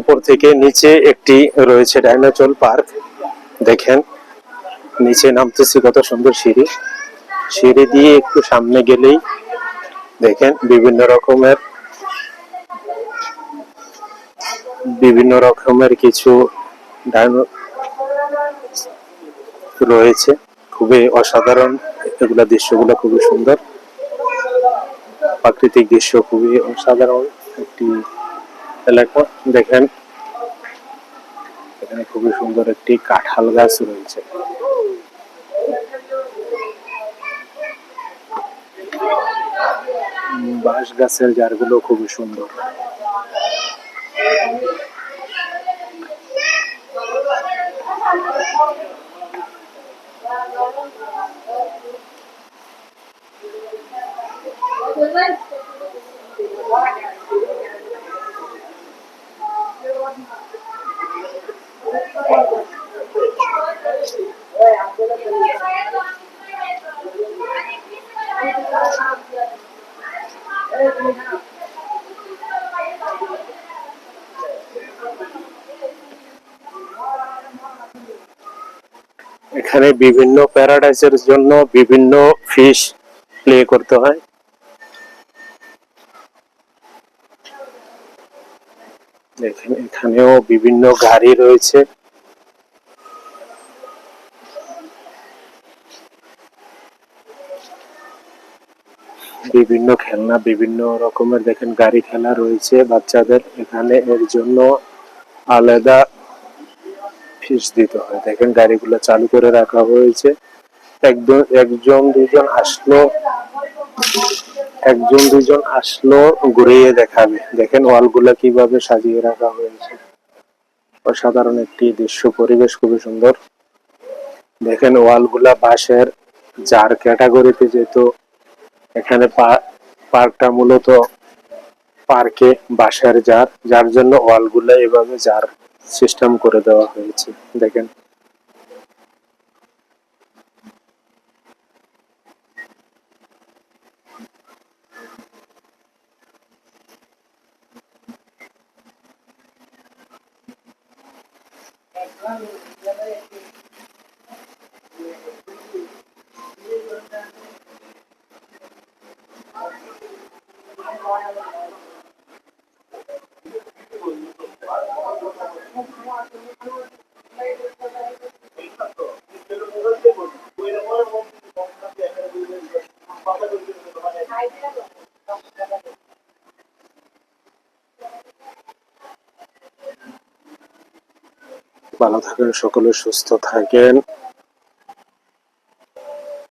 উপর থেকে নিচে একটি রয়েছে ডাইনোচল পার্ক। দেখেন, নিচে নামতেছি কত সুন্দর সিঁড়ি। সিঁড়ি দিয়ে একটু সামনে গেলেই দেখেন বিভিন্ন রকমের বিভিন্ন রকমের কিছু ডাইনো রয়েছে। খুবই অসাধারণ এগুলা দৃশ্যগুলো খুবই সুন্দর। প্রাকৃতিক দৃশ্য খুবই অসাধারণ। একটি এলাকা দেখেন এখানে খুবই সুন্দর একটি কাঁঠাল গাছ রয়েছে। বাঁশ গাছের জারগুলো খুবই সুন্দর। এখানে বিভিন্ন প্যারাডাইসের জন্য বিভিন্ন ফিশ প্লে করতে হয়। এখানেও বিভিন্ন গাড়ি রয়েছে। বিভিন্ন খেলনা, বিভিন্ন রকমের দেখেন গাড়ি খেলা রয়েছে বাচ্চাদের। এখানে এর জন্য আলাদা ফিস দিতে হয়। দেখেন গাড়িগুলো চালু করে রাখা হয়েছে। একজন একজন, দুজন আসলো, একজন, দুজন আসলো ঘুরিয়ে দেখাবে। দেখেন ওয়ালগুলো কীভাবে সাজিয়ে রাখা হয়েছে। অসাধারণ একটি দৃশ্য, পরিবেশ খুবই সুন্দর। দেখেন ওয়ালগুলা বাঁশের, যার ক্যাটাগরিতে যেত এখানে পার্কটা মূলত পার্কে বাসার জার, যার জন্য ওয়ালগুলো এভাবে জার সিস্টেম করে দেওয়া হয়েছে, দেখেন। ভালো থাকেন সকলে সুস্থ থাকেন।